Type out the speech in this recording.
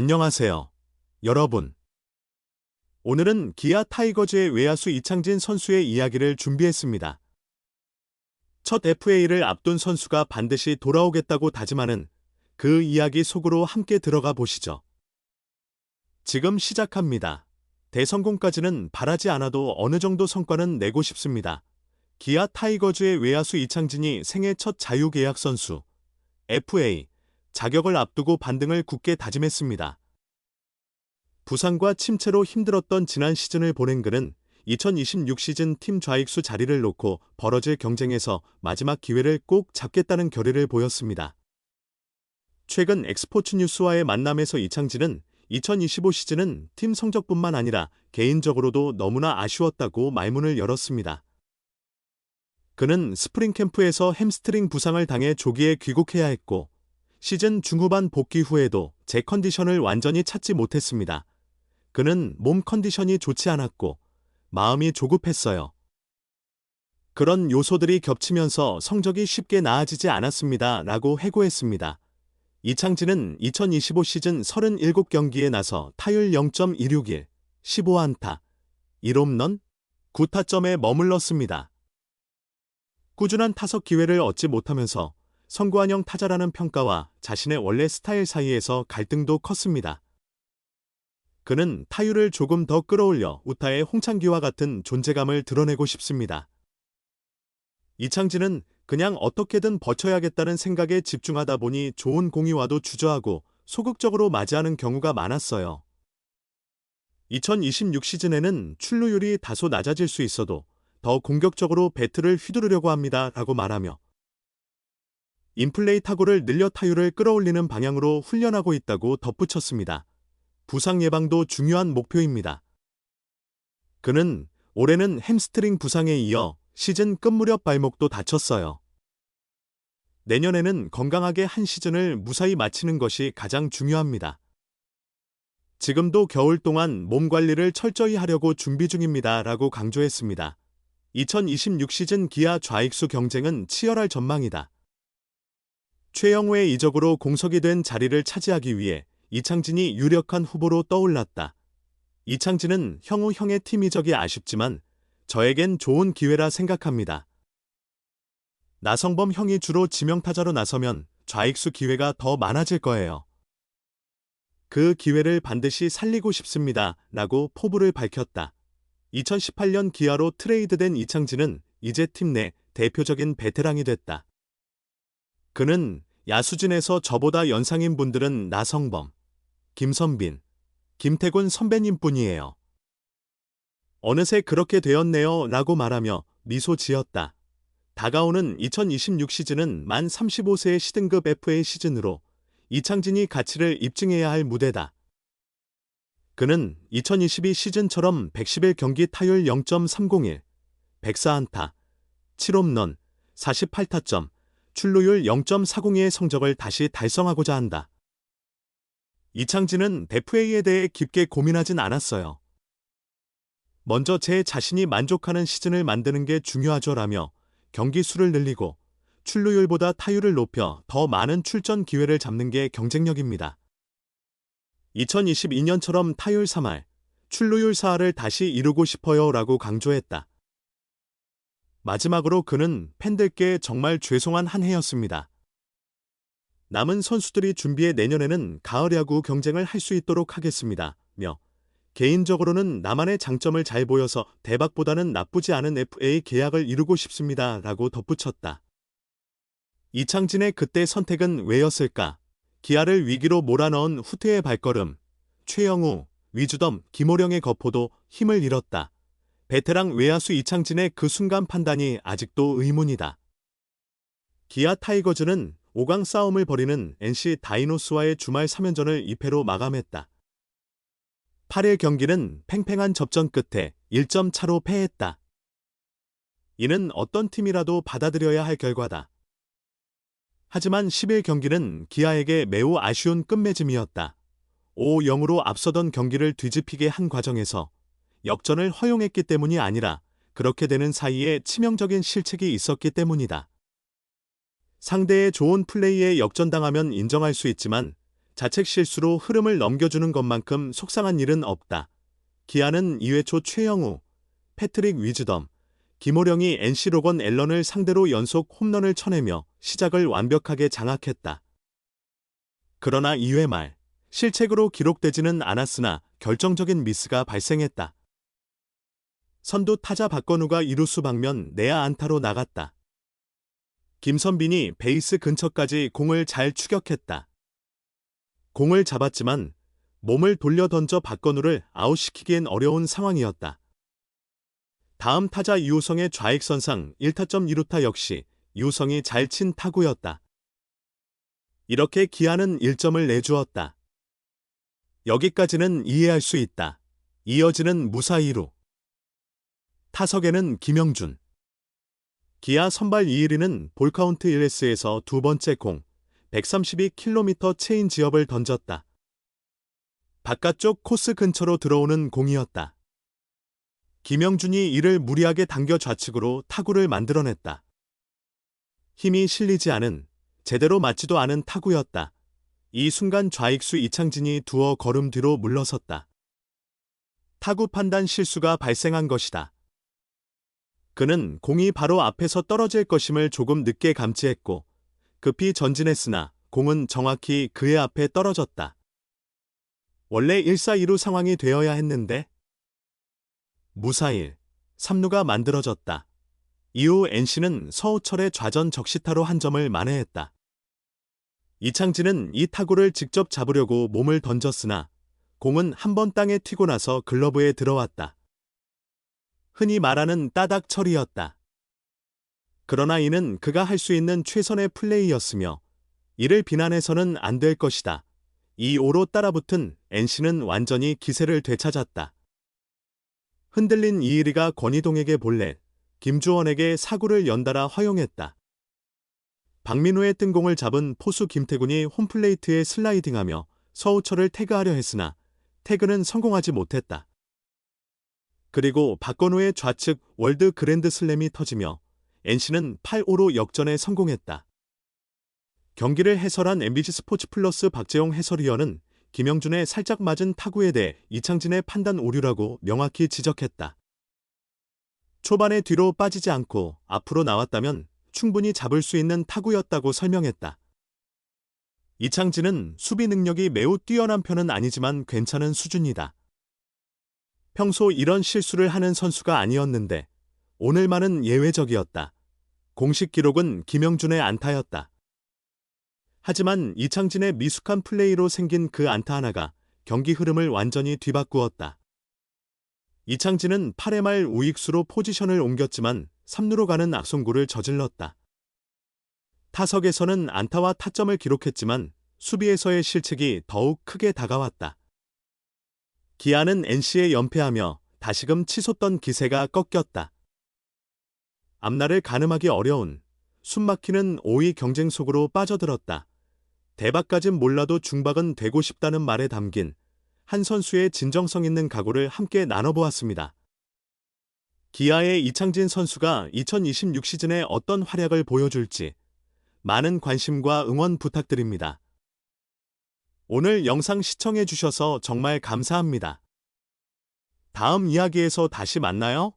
안녕하세요. 여러분. 오늘은 기아 타이거즈의 외야수 이창진 선수의 이야기를 준비했습니다. 첫 FA를 앞둔 선수가 반드시 돌아오겠다고 다짐하는 그 이야기 속으로 함께 들어가 보시죠. 지금 시작합니다. 대성공까지는 바라지 않아도 어느 정도 성과는 내고 싶습니다. 기아 타이거즈의 외야수 이창진이 생애 첫 자유계약 선수 FA 자격을 앞두고 반등을 굳게 다짐했습니다. 부상과 침체로 힘들었던 지난 시즌을 보낸 그는 2026 시즌 팀 좌익수 자리를 놓고 벌어질 경쟁에서 마지막 기회를 꼭 잡겠다는 결의를 보였습니다. 최근 엑스포츠 뉴스와의 만남에서 이창진은 2025 시즌은 팀 성적뿐만 아니라 개인적으로도 너무나 아쉬웠다고 말문을 열었습니다. 그는 스프링 캠프에서 햄스트링 부상을 당해 조기에 귀국해야 했고 시즌 중후반 복귀 후에도 제 컨디션을 완전히 찾지 못했습니다. 그는 몸 컨디션이 좋지 않았고 마음이 조급했어요. 그런 요소들이 겹치면서 성적이 쉽게 나아지지 않았습니다. 라고 해고했습니다. 이창진은 2025 시즌 37경기에 나서 타율 0.161, 15안타, 1홈런, 9타점에 머물렀습니다. 꾸준한 타석 기회를 얻지 못하면서 선구안형 타자라는 평가와 자신의 원래 스타일 사이에서 갈등도 컸습니다. 그는 타율을 조금 더 끌어올려 우타의 홍창기와 같은 존재감을 드러내고 싶습니다. 이창진은 그냥 어떻게든 버텨야겠다는 생각에 집중하다 보니 좋은 공이 와도 주저하고 소극적으로 맞이하는 경우가 많았어요. 2026 시즌에는 출루율이 다소 낮아질 수 있어도 더 공격적으로 배트를 휘두르려고 합니다. 라고 말하며 인플레이 타구를 늘려 타율을 끌어올리는 방향으로 훈련하고 있다고 덧붙였습니다. 부상 예방도 중요한 목표입니다. 그는 올해는 햄스트링 부상에 이어 시즌 끝 무렵 발목도 다쳤어요. 내년에는 건강하게 한 시즌을 무사히 마치는 것이 가장 중요합니다. 지금도 겨울 동안 몸 관리를 철저히 하려고 준비 중입니다. 라고 강조했습니다. 2026 시즌 기아 좌익수 경쟁은 치열할 전망이다. 최영우의 이적으로 공석이 된 자리를 차지하기 위해 이창진이 유력한 후보로 떠올랐다. 이창진은 형우 형의 팀 이적이 아쉽지만 저에겐 좋은 기회라 생각합니다. 나성범 형이 주로 지명타자로 나서면 좌익수 기회가 더 많아질 거예요. 그 기회를 반드시 살리고 싶습니다. 라고 포부를 밝혔다. 2018년 기아로 트레이드된 이창진은 이제 팀 내 대표적인 베테랑이 됐다. 그는 야수진에서 저보다 연상인 분들은 나성범, 김선빈, 김태군 선배님 뿐이에요. 어느새 그렇게 되었네요 라고 말하며 미소 지었다. 다가오는 2026 시즌은 만 35세의 시등급 FA 시즌으로 이창진이 가치를 입증해야 할 무대다. 그는 2022 시즌처럼 111경기 타율 0.301, 104안타, 7홈런, 48타점, 출루율 0.402의 성적을 다시 달성하고자 한다. 이창진은 대프웨이에 대해 깊게 고민하진 않았어요. 먼저 제 자신이 만족하는 시즌을 만드는 게 중요하죠라며 경기 수를 늘리고 출루율보다 타율을 높여 더 많은 출전 기회를 잡는 게 경쟁력입니다. 2022년처럼 타율 3할, 출루율 4할을 다시 이루고 싶어요 라고 강조했다. 마지막으로 그는 팬들께 정말 죄송한 한 해였습니다. 남은 선수들이 준비해 내년에는 가을 야구 경쟁을 할 수 있도록 하겠습니다. 며 개인적으로는 나만의 장점을 잘 보여서 대박보다는 나쁘지 않은 FA 계약을 이루고 싶습니다. 라고 덧붙였다. 이창진의 그때 선택은 왜였을까? 기아를 위기로 몰아넣은 후퇴의 발걸음, 최영우, 위주덤, 김호령의 거포도 힘을 잃었다. 베테랑 외야수 이창진의 그 순간 판단이 아직도 의문이다. 기아 타이거즈는 5강 싸움을 벌이는 NC 다이노스와의 주말 3연전을 2패로 마감했다. 8일 경기는 팽팽한 접전 끝에 1점 차로 패했다. 이는 어떤 팀이라도 받아들여야 할 결과다. 하지만 10일 경기는 기아에게 매우 아쉬운 끝맺음이었다. 5-0으로 앞서던 경기를 뒤집히게 한 과정에서 역전을 허용했기 때문이 아니라 그렇게 되는 사이에 치명적인 실책이 있었기 때문이다. 상대의 좋은 플레이에 역전당하면 인정할 수 있지만 자책 실수로 흐름을 넘겨주는 것만큼 속상한 일은 없다. 기아는 2회 초 최영우, 패트릭 위즈덤, 김호령이 NC 로건 앨런을 상대로 연속 홈런을 쳐내며 시작을 완벽하게 장악했다. 그러나 2회 말, 실책으로 기록되지는 않았으나 결정적인 미스가 발생했다. 선두 타자 박건우가 이루수 방면 내야 안타로 나갔다. 김선빈이 베이스 근처까지 공을 잘 추격했다. 공을 잡았지만 몸을 돌려 던져 박건우를 아웃시키기엔 어려운 상황이었다. 다음 타자 이우성의 좌익선상 1타점 2루타 역시 이우성이 잘 친 타구였다. 이렇게 기아는 1점을 내주었다. 여기까지는 이해할 수 있다. 이어지는 무사히로. 타석에는 김영준. 기아 선발 2일이는 볼카운트 1S에서 두 번째 공, 132km 체인 지업을 던졌다. 바깥쪽 코스 근처로 들어오는 공이었다. 김영준이 이를 무리하게 당겨 좌측으로 타구를 만들어냈다. 힘이 실리지 않은, 제대로 맞지도 않은 타구였다. 이 순간 좌익수 이창진이 두어 걸음 뒤로 물러섰다. 타구 판단 실수가 발생한 것이다. 그는 공이 바로 앞에서 떨어질 것임을 조금 늦게 감지했고 급히 전진했으나 공은 정확히 그의 앞에 떨어졌다. 원래 1사2루 상황이 되어야 했는데 무사일 3루가 만들어졌다. 이후 NC는 서우철의 좌전 적시타로 한 점을 만회했다. 이창진은 이 타구를 직접 잡으려고 몸을 던졌으나 공은 한 번 땅에 튀고 나서 글러브에 들어왔다. 흔히 말하는 따닥 처리였다. 그러나 이는 그가 할 수 있는 최선의 플레이였으며 이를 비난해서는 안 될 것이다. 이 오로 따라붙은 NC는 완전히 기세를 되찾았다. 흔들린 이일이가 권희동에게 볼넷, 김주원에게 사구를 연달아 허용했다. 박민호의 뜬공을 잡은 포수 김태군이 홈플레이트에 슬라이딩하며 서우철을 태그하려 했으나 태그는 성공하지 못했다. 그리고 박건우의 좌측 월드 그랜드 슬램이 터지며 NC는 8-5로 역전에 성공했다. 경기를 해설한 MBC 스포츠 플러스 박재용 해설위원은 김영준의 살짝 맞은 타구에 대해 이창진의 판단 오류라고 명확히 지적했다. 초반에 뒤로 빠지지 않고 앞으로 나왔다면 충분히 잡을 수 있는 타구였다고 설명했다. 이창진은 수비 능력이 매우 뛰어난 편은 아니지만 괜찮은 수준이다. 평소 이런 실수를 하는 선수가 아니었는데 오늘만은 예외적이었다. 공식 기록은 김영준의 안타였다. 하지만 이창진의 미숙한 플레이로 생긴 그 안타 하나가 경기 흐름을 완전히 뒤바꾸었다. 이창진은 8회 말 우익수로 포지션을 옮겼지만 3루로 가는 악송구를 저질렀다. 타석에서는 안타와 타점을 기록했지만 수비에서의 실책이 더욱 크게 다가왔다. 기아는 NC에 연패하며 다시금 치솟던 기세가 꺾였다. 앞날을 가늠하기 어려운 숨막히는 5위 경쟁 속으로 빠져들었다. 대박까진 몰라도 중박은 되고 싶다는 말에 담긴 한 선수의 진정성 있는 각오를 함께 나눠보았습니다. 기아의 이창진 선수가 2026 시즌에 어떤 활약을 보여줄지 많은 관심과 응원 부탁드립니다. 오늘 영상 시청해주셔서 정말 감사합니다. 다음 이야기에서 다시 만나요.